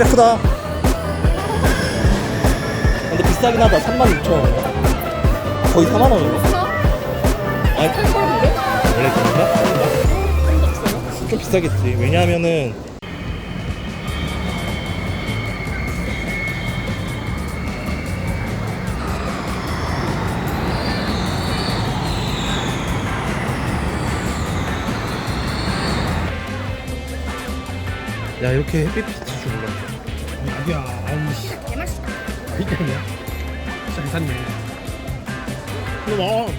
진짜 크다. 근데 비싸긴 하다. 36,000원. 거의 4만 원인가? 비싸? 아니, 할 원래 그런가? 좀 비싸겠지. 왜냐하면은 야 이렇게 햇빛 비칠 줄몰 랐어. 아기야 아우 씨 개맛있다. 뭐야 잘 샀네 이거 봐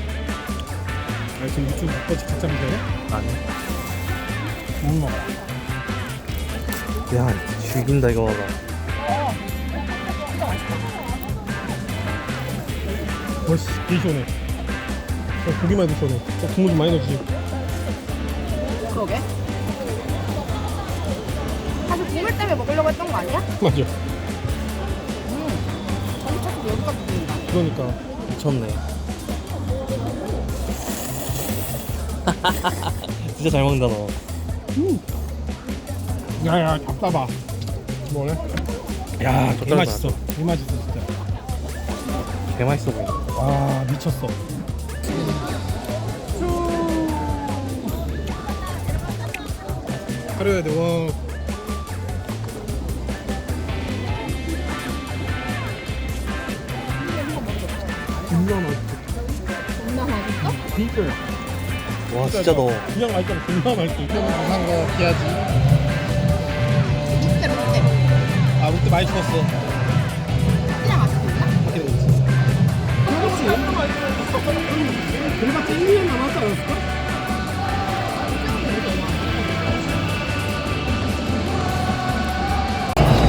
아, 지금 유튜브 바꿔서 하면 돼? 아니. 먹나 야 죽인다 이거 봐봐. 벌써 되게 시원해 어, 고기만 해도 시원해 어, 국물 좀 많이 넣어주지 그러게. 국물 때문에 먹으려고 했던 거 아니야? 맞아 거기 차서 여기까지 보인다. 그러니까 미쳤네. 진짜 잘 먹는다 너. 야야 답답아 먹을래? 야, 개 맛있어 개 맛있어 진짜 개 맛있어 보인다. 아 미쳤어 가려야 돼와 존나 맛있어 존나 맛있어? 진짜야 와 진짜 너. 그냥 맛있잖아 존나 맛있어 이거 부산 거 기아지 롯데 롯데. 아 롯데 많이 죽었어 그냥 맛있었나? 밖에 있어 그렇지 그래봤자 1, 2년 남았지 않았을까?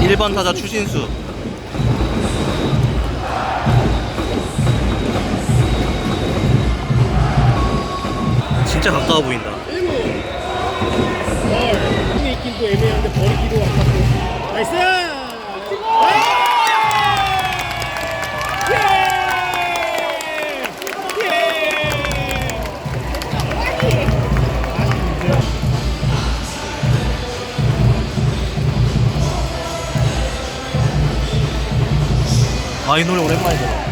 일번 타자 추신수. 진짜 가까워 보인다. 1번 헐 손에 있긴 또 애매한데 버리기도 아깝고 나이스 예! 예! 아 이 노래. 나이스!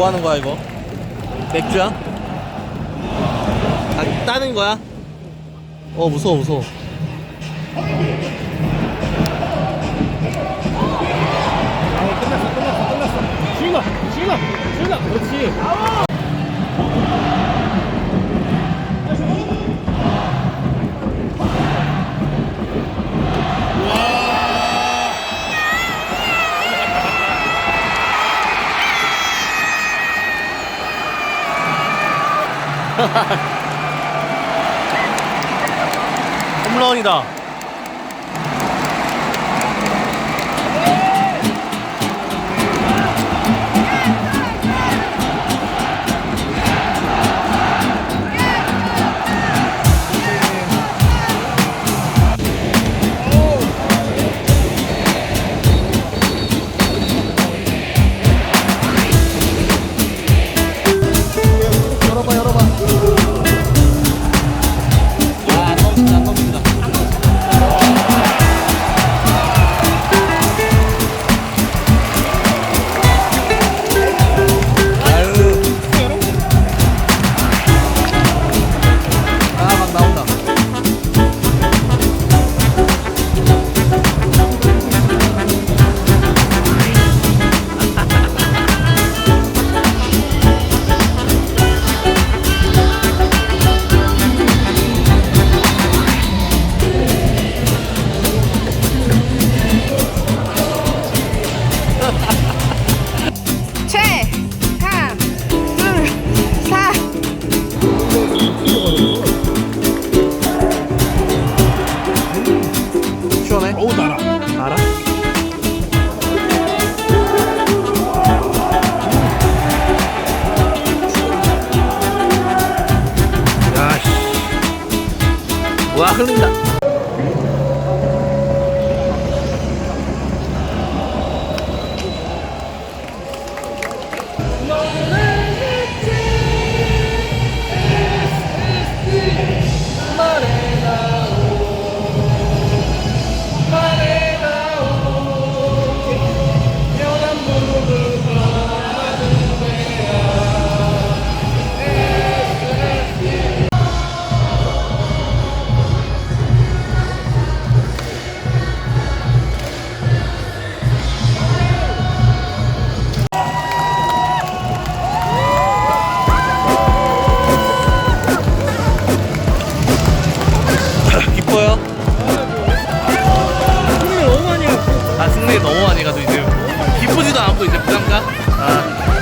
뭐 하는 거야 이거? 맥주야? 아, 따는 거야? 어 무서워 무서워. 아, 끝났어, 끝났어, 끝났어. 주인아, 주인아, 주인아, 그렇지. 홈런이다. saudara. Para. Wah, ini. 이제 기쁘지도 않고 이제 부담감 아.